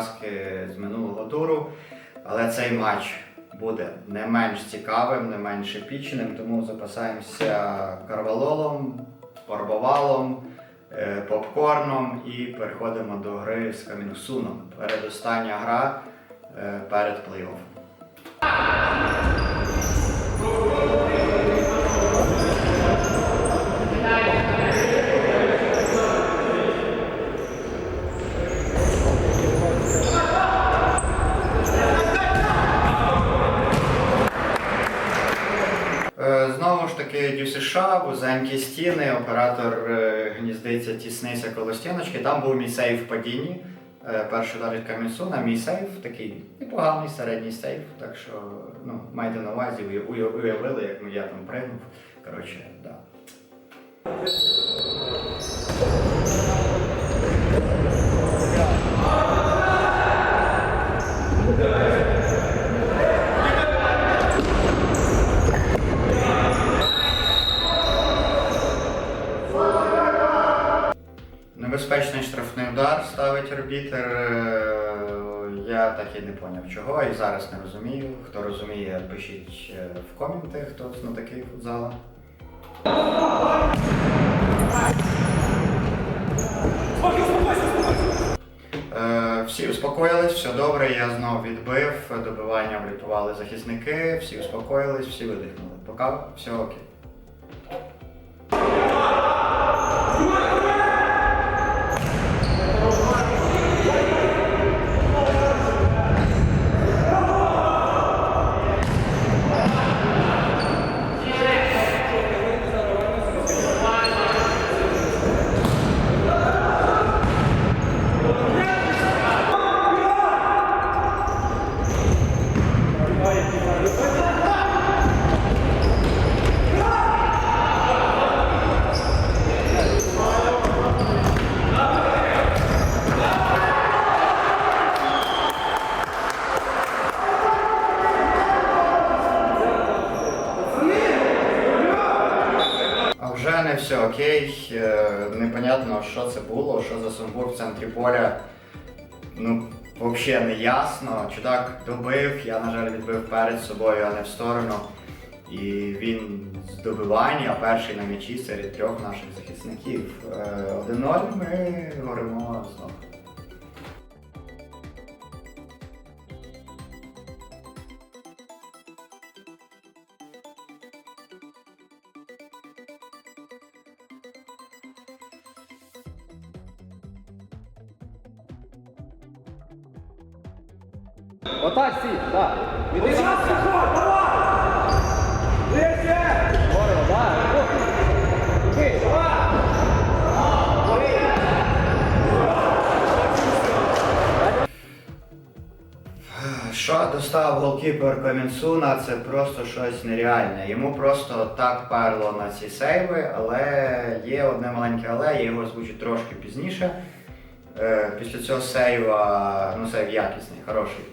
поразки з минулого туру. Але цей матч буде не менш цікавим, не менш епічним, тому запасаємося карвалолом, порбовалом, е, попкорном і переходимо до гри з Камінусуном. Передостання гра е, перед плей-оффом. Е, Знову ж таки, Дю США, стіни, оператор е, гніздиться, тісниться коло стіночки. Там був мій сейф в падінні. Е, Перший удар від Камінсуна, мій сейф такий непоганий середній сейф. Так що ну, майте на увазі, уя- уя- уявили, як я там пригнув. Коротше, да. Небезпечний штрафний удар ставить арбітер. Е, Я так і не поняв чого і зараз не розумію. Хто розуміє, пишіть е, в коменти, хто знатокий футзала. Е, Всі успокоїлись, все добре, я знов відбив, добивання врятували захисники, всі успокоїлись, всі видихнули. Поки все окей. А вже не все окей. е, Непонятно, що це було, що за сумбур в центрі поля. Ну, взагалі не ясно. Чудак добив, я, на жаль, відбив перед собою, а не в сторону. І він з добивання, перший на м'ячі серед трьох наших захисників. Е, 1-0 ми говоримо знову. Це просто щось нереальне. Йому просто так перло на ці сейви, але є одне маленьке але, я його озвучу трошки пізніше. Е, Після цього сейва, ну сейв якісний, хороший.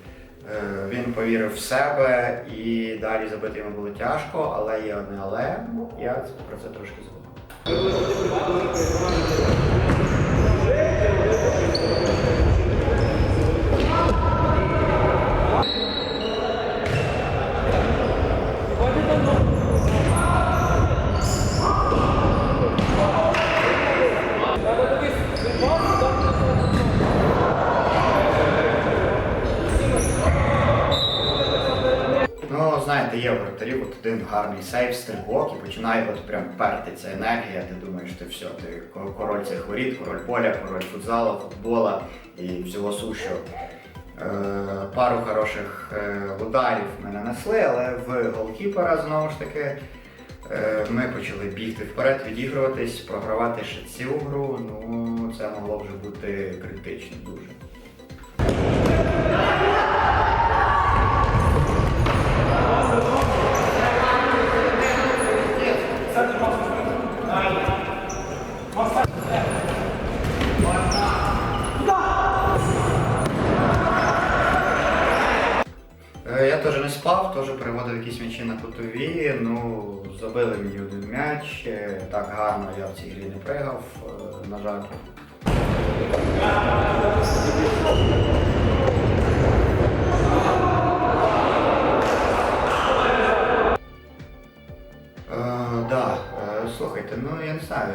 е, Він повірив в себе і далі забити йому було тяжко, але є одне але, я про це трошки забув. Ну, знаєте, є у вратарів от один гарний сейв, стрибок і починає от прям перти ця енергія. Ти думаєш, ти все, ти король цих воріт, король поля, король футзалу, футбола і всього сущого. Е, пару хороших е, ударів ми нанесли, але в голкіпера знову ж таки е, ми почали бігти вперед, відігруватись, програвати ще цю гру. Ну, це могло вже бути критично дуже. Е, Я теж не спав, теж переводив якісь м'ячі на кутові. Ну, забили мені один м'яч. Е, Так гарно я в цій грі не пригав, е, на жаль. Е, слухайте, ну я не знаю,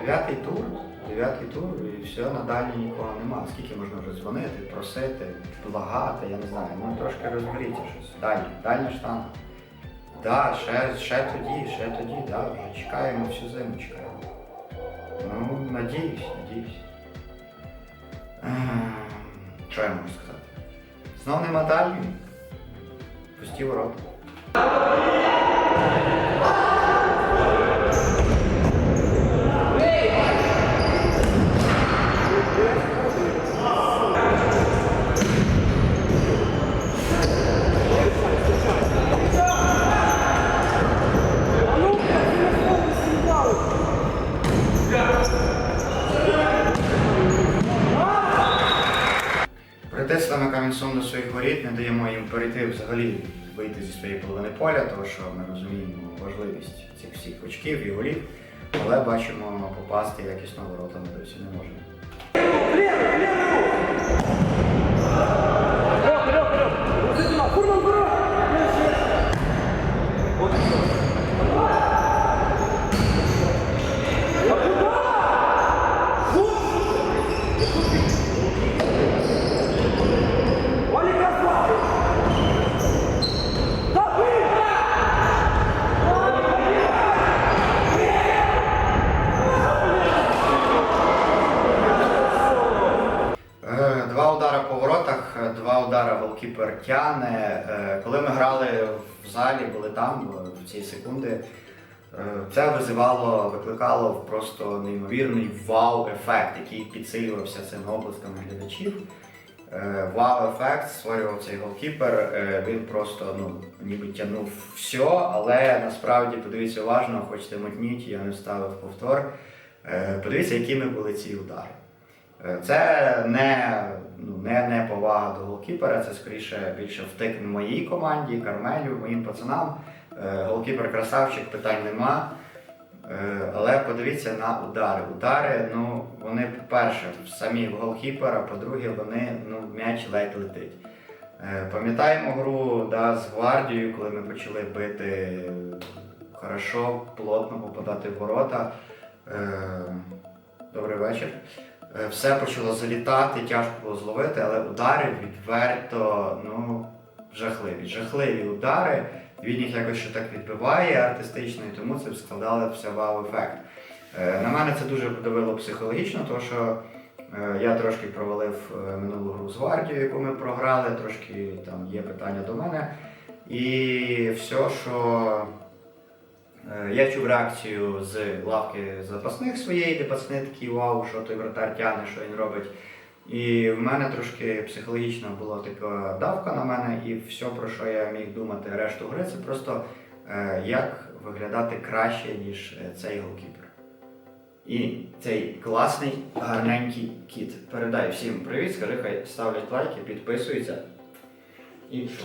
дев'ятий тур, дев'ятий тур і все, надалі нікого нема. Скільки можна вже дзвонити, просити, благати, я не знаю. Ну трошки розберіться щось. Далі, дальня штанга. Да, ще, ще тоді, ще тоді, да, вже чекаємо всю зиму, чекаємо. Ну, надіюсь, надіюсь. Ем, Що я можу сказати? Знов нема далі. Пусті ворота. Притиснемо сумно своїх воріт, не даємо їм перейти взагалі вийти зі своєї половини поля, тому що ми розуміємо важливість цих всіх очків і голів, але бачимо, попасти якісно в ворота ми досі не можемо. Е, Два удари по воротах, е, два удари голкіпер тяне. Е, Коли ми грали в залі, були там в ці секунди, е, це визивало, викликало просто неймовірний вау-ефект, який підсилювався цими облисками глядачів. Е, Вау-ефект створював цей голкіпер. Він просто ну, ніби тягнув все, але насправді подивіться уважно, хочете мотніть, я не вставив повтор. Подивіться, якими були ці удари. Це не, ну, не, повага до голкіпера, це скоріше більше втик моїй команді, Кармелю, моїм пацанам. Е, Голкіпер красавчик, питань нема. Е, Але подивіться на удари. Удари, ну, вони, по-перше, самі в голкіпера, по-друге, вони, ну, м'яч ледь летить. Е, Пам'ятаємо гру да, з гвардією, коли ми почали бити хорошо, плотно попадати в ворота. Добрий вечір. Е, Все почало залітати, тяжко було зловити, але удари відверто ну, жахливі. Жахливі удари. Він їх якось ще так відбиває артистично, і тому це складалося вау-ефект. Е, На мене це дуже подавило психологічно, тому що е, я трошки провалив минулу гру з гвардією, яку ми програли, трошки там є питання до мене. І все, що Я чув реакцію з лавки запасних своєї, де пацани такі вау, що той вратар тягне, що він робить. І в мене трошки психологічно була така давка на мене, і все, про що я міг думати решту гри, це просто е, як виглядати краще, ніж е, цей голкіпер. І цей класний, гарненький кіт. Передай всім привіт, скажи, хай ставлять лайки, підписуються. І що?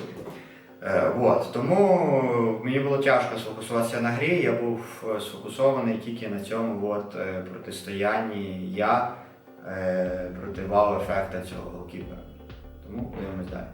Е, вот. Тому мені було тяжко сфокусуватися на грі. Я був е, сфокусований тільки на цьому от, е, протистоянні я проти вау-ефекта цього голкіпера. Тому дивимось далі.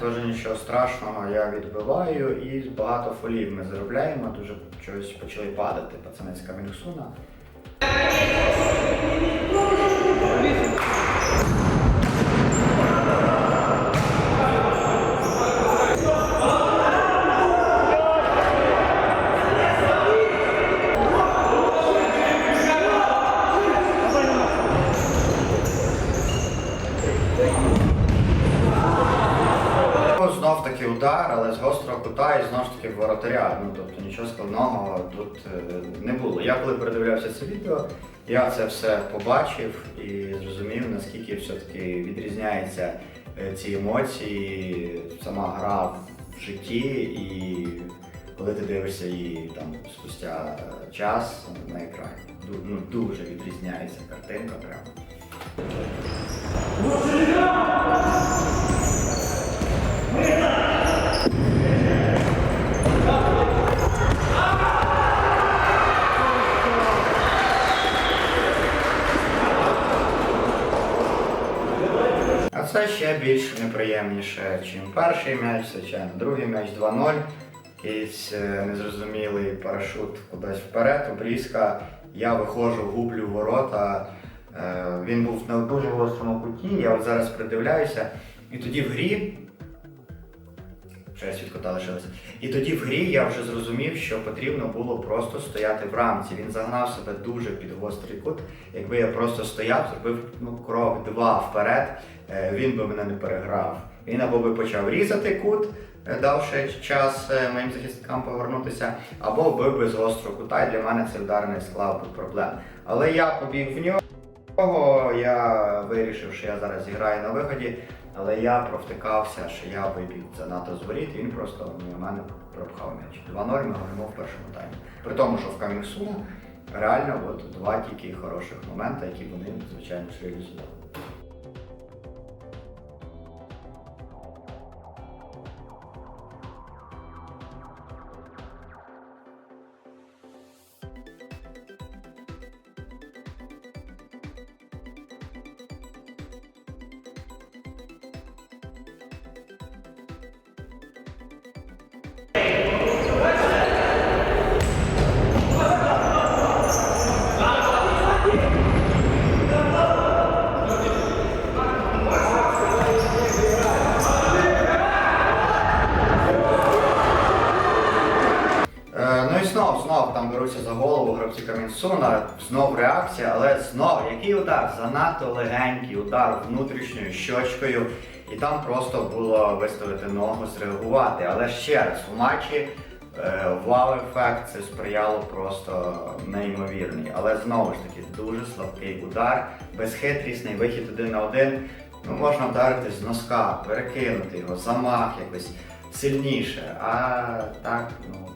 Теж нічого страшного. Я відбиваю і багато фолів ми заробляємо. Дуже чогось почали падати пацани з Камінсуна. кута і знову ж таки воротаря. Ну тобто нічого складного тут е, не було. Я коли передивлявся це відео, я це все побачив і зрозумів, наскільки все-таки відрізняються е, ці емоції, сама гра в житті, і коли ти дивишся її там спустя час на екрані. Ну, дуже відрізняється картинка прямо. А це ще більш неприємніше, чим перший м'яч, звичайно. Другий м'яч 2-0. Якийсь е, незрозумілий парашут кудись вперед, обрізка. Я виходжу, гублю ворота. Е, Він був на дуже гострому куті, я от зараз придивляюся. І тоді в грі. Шесть від кота. І тоді в грі я вже зрозумів, що потрібно було просто стояти в рамці. Він загнав себе дуже під гострий кут. Якби я просто стояв, зробив ну, крок два вперед, е, він би мене не переграв. Він або би почав різати кут, е, давши час е, моїм захисникам повернутися, або бив би з гострого кута, і для мене це удар не склав би проблем. Але я побіг в нього. Я вирішив, що я зараз зіграю на виході, але я провтикався, що я вибіг занадто з воріт, і він просто мимо мене пропхав м'яч. 2-0 ми говоримо в першому таймі. При тому, що в Камінсуна реально от два тільки хороших моменти, які вони, звичайно, реалізували. Знов, знов там беруться за голову гравці Камінсуна, знов реакція, але знов який удар? Занадто легенький удар внутрішньою щочкою, і там просто було виставити ногу, зреагувати. Але ще раз, у матчі е, вау-ефект це сприяло просто неймовірний. Але знову ж таки, дуже слабкий удар, безхитрісний вихід один на один. Ну, можна вдарити з носка, перекинути його, замах якось сильніше. А так, ну.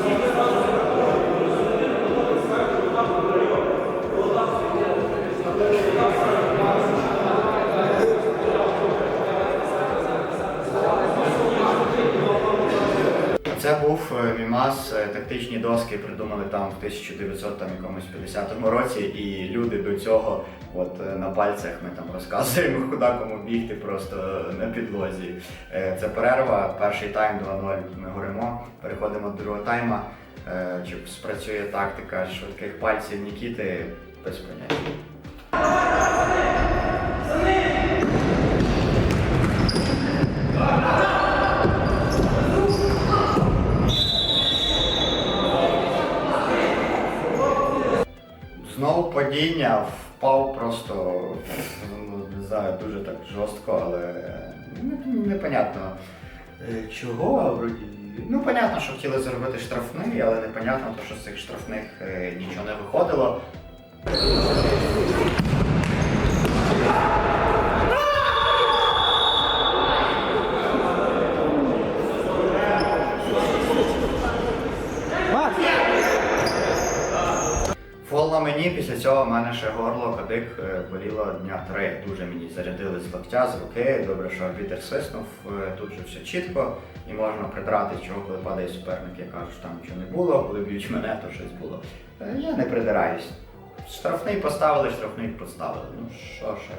Це був е, Мімас, е, тактичні доски придумали там в 1900 там, якомусь 50-му році, і люди до цього от е, на пальцях ми там розказуємо, куди кому бігти просто на підлозі. Е, Це перерва, перший тайм 2-0 ми горимо, переходимо до другого тайма. Е, Чи спрацює тактика швидких пальців Нікіти без поняття. Падіння, впав просто, ну, не знаю, дуже так жорстко, але непонятно е, чого. Ну, понятно, що хотіли зробити штрафний, але непонятно, що з цих штрафних е, нічого не виходило. Фол після цього в мене ще горло кадик е, боліло дня три. Дуже мені зарядили з локтя, з руки. Добре, що арбітер свиснув, е, тут же все чітко і можна придрати, чого коли падає суперник, я кажу, що там нічого не було, коли б'ють мене, то щось було. Е, Я не придираюсь. Штрафний поставили, штрафний поставили. Ну що ще?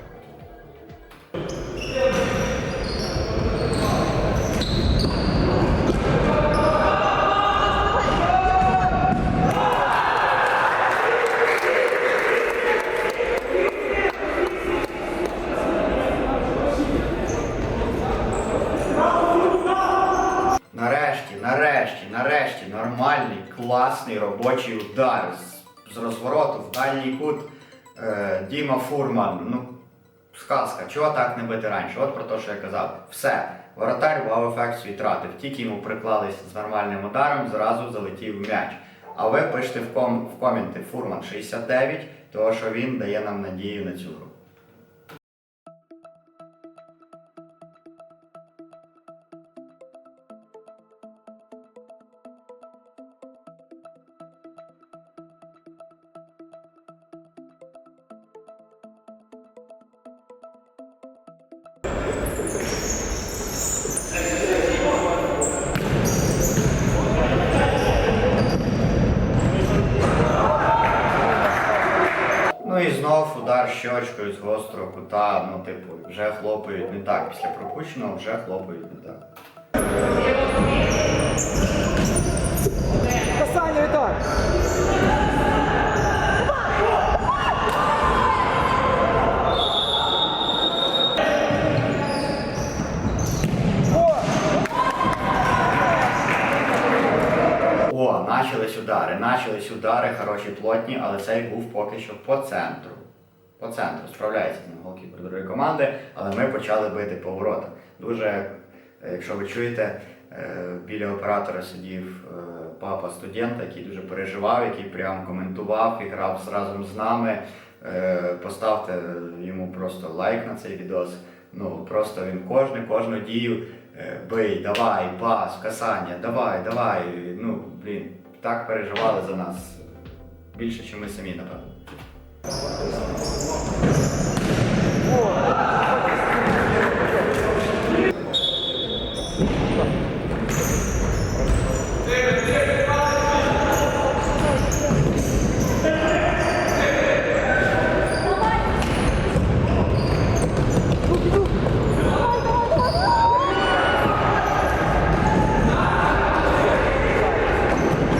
Нарешті, нарешті, нарешті, нормальний, класний робочий удар з, з розвороту в дальній кут. Е, Діма Фурман. Ну, сказка, чого так не бити раніше? От про те, що я казав. Все, воротар вау-ефект свій тратив. Тільки йому приклались з нормальним ударом, зразу залетів м'яч. А ви пишете в, ком, в коменти Фурман 69, тому що він дає нам надію на цю гру. І знов удар щочкою з гострого кута, ну типу, вже хлопають не так. Після пропущеного вже хлопають не так. Плотні, але цей був поки що по центру. По центру справляється з ним голкіпер другої команди, але ми почали бити по воротах. Дуже, е, якщо ви чуєте, е, біля оператора сидів е, папа студента, який дуже переживав, який прям коментував і грав разом з нами. Поставте йому просто лайк на цей відос. Ну просто він кожну, кожну дію бий, давай, пас, касання, давай, давай. Ну, блін, так переживали за нас. Більше, ніж ми самі, напевно.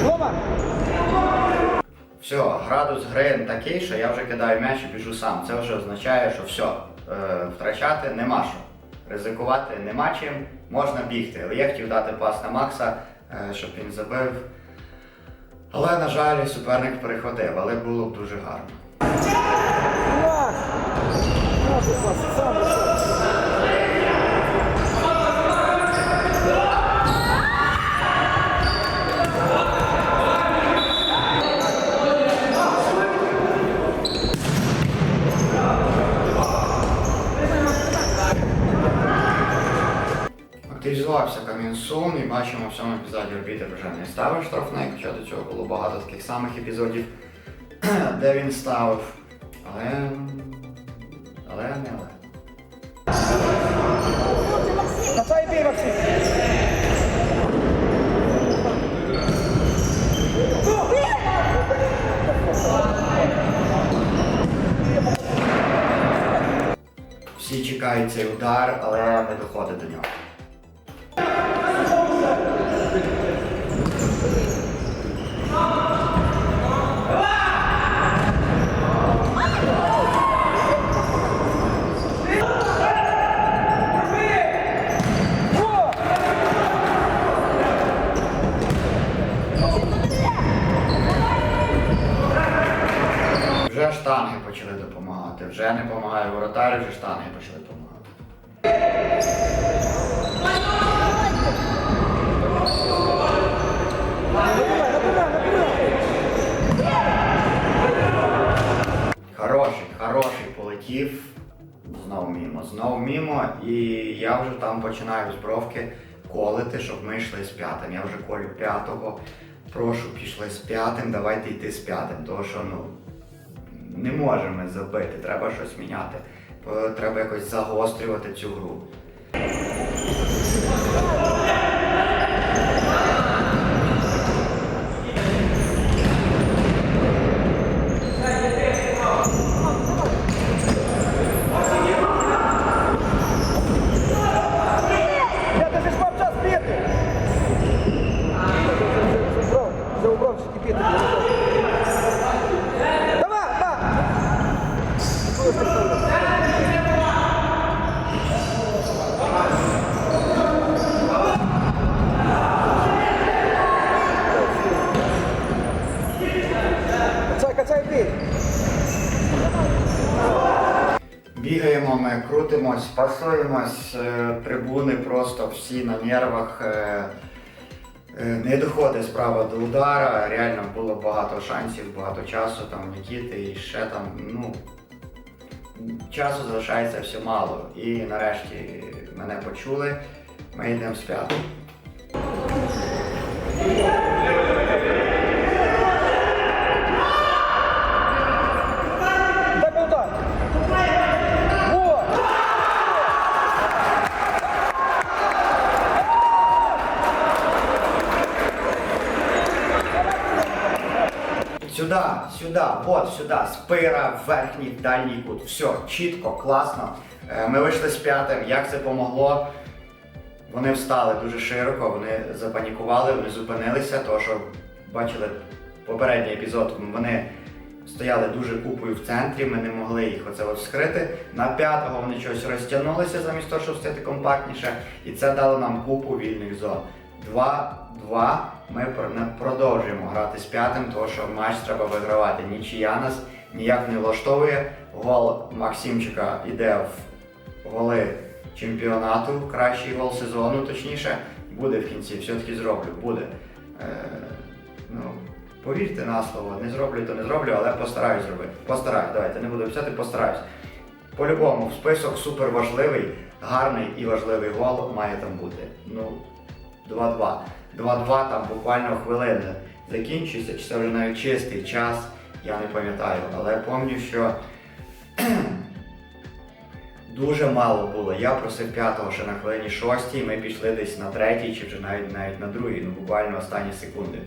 Рома. Все, градус гри такий, що я вже кидаю м'яч і біжу сам. Це вже означає, що все, втрачати нема що. Ризикувати нема чим, можна бігти. Але я хотів дати пас на Макса, е, щоб він забив. Але, на жаль, суперник перехватив, але було б дуже гарно. Цьому епізоді арбітер вже не ставив штрафний, хоча до цього було багато таких самих епізодів, де він ставив. Але. Але не але. Всі чекають цей удар, але не доходить до нього. Штанги почали допомагати. Вже не допомагає воротарі, вже штанги почали допомагати. Хороший, хороший полетів. Знову мімо, знову мімо. І я вже там починаю з бровки колити, щоб ми йшли з п'ятим. Я вже колю п'ятого. Прошу, пішли з п'ятим, давайте йти з п'ятим. Тому що ну, не можемо забити, треба щось міняти. Бо Треба якось загострювати цю гру. Я даже ж мав час бити. Вже убрав, вже убрав, що кипіти. Давай, на. Е, Крутимось, е, трибуни просто всі на нервах. е, е, Не доходить справа до удара. Реально було багато шансів, багато часу там Нікіти і ще там, ну. Часу залишається все мало. І нарешті мене почули. Ми йдемо з. Сюди, сюди, от сюди, спира, верхній, дальній кут. Все, чітко, класно. Е, Ми вийшли з п'ятим. Як це помогло? Вони встали дуже широко, вони запанікували, вони зупинилися, тому що бачили попередній епізод, вони стояли дуже купою в центрі, ми не могли їх оце от вскрити. На п'ятого вони щось розтягнулися замість того, щоб стояти компактніше, і це дало нам купу вільних зон. 2-2. Ми продовжуємо грати з п'ятим, тому що матч треба вигравати. Нічия нас ніяк не влаштовує. Гол Максимчика йде в голи чемпіонату, кращий гол сезону, точніше, буде в кінці, все-таки зроблю, буде. Е, ну, повірте на слово, не зроблю, то не зроблю, але постараюсь зробити. Постараюсь, давайте, не буду обіцяти, постараюсь. По-любому, список супер важливий, гарний і важливий гол має там бути. Ну, 2-2. 2-2 там буквально хвилини закінчується, чи це вже навіть чистий час, я не пам'ятаю. Але пам'ятаю, що дуже мало було. Я просив п'ятого ще на хвилині шостій, ми пішли десь на третій, чи вже навіть навіть на другій, ну буквально останні секунди.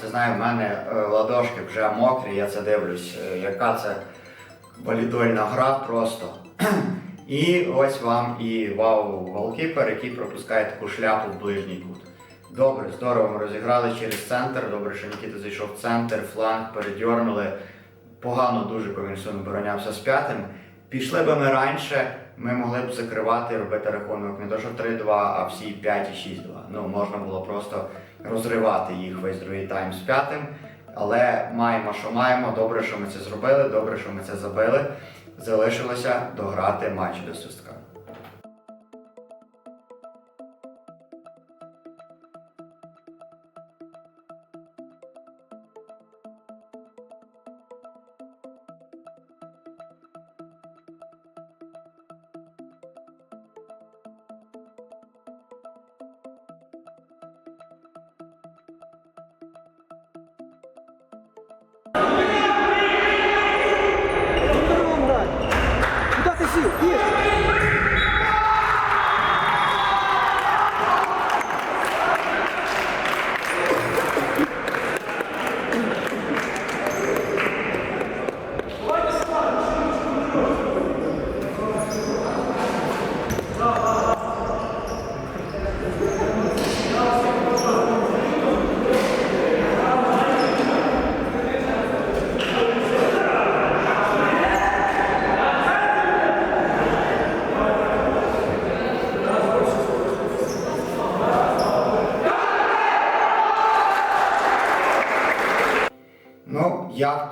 Це знаю, в мене е, ладошки вже мокрі, я це дивлюсь. Е, яка це валідольна гра просто. І ось вам і вау голкіпер, який пропускає таку шляпу в ближній кут. Добре, здорово ми розіграли через центр. Добре, що Нікіта зайшов в центр, фланг, передьорнули. Погано дуже Ковінсон оборонявся з п'ятим. Пішли би ми раніше, ми могли б закривати, робити рахунок не то, що 3-2, а всі 5 і 6-2. Ну, можна було просто розривати їх весь другий тайм з п'ятим. Але маємо, що маємо. Добре, що ми це зробили, добре, що ми це забили. Залишилося дограти матч до свистка.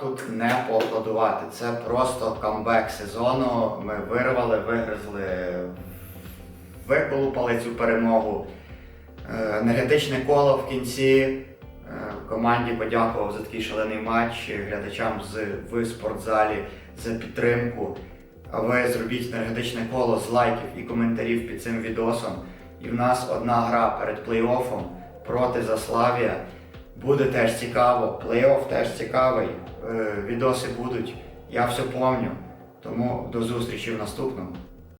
Тут не поаплодувати? Це просто камбек сезону. Ми вирвали, вигризли, виколупали цю перемогу. Е, Енергетичне коло в кінці. Е, Команді подякував за такий шалений матч, глядачам з в спортзалі за підтримку. А ви зробіть енергетичне коло з лайків і коментарів під цим відосом. І в нас одна гра перед плей-оффом проти Заславія. Буде теж цікаво, плей-офф теж цікавий. Е, відоси будуть. Я все помню. Тому до зустрічі в наступному.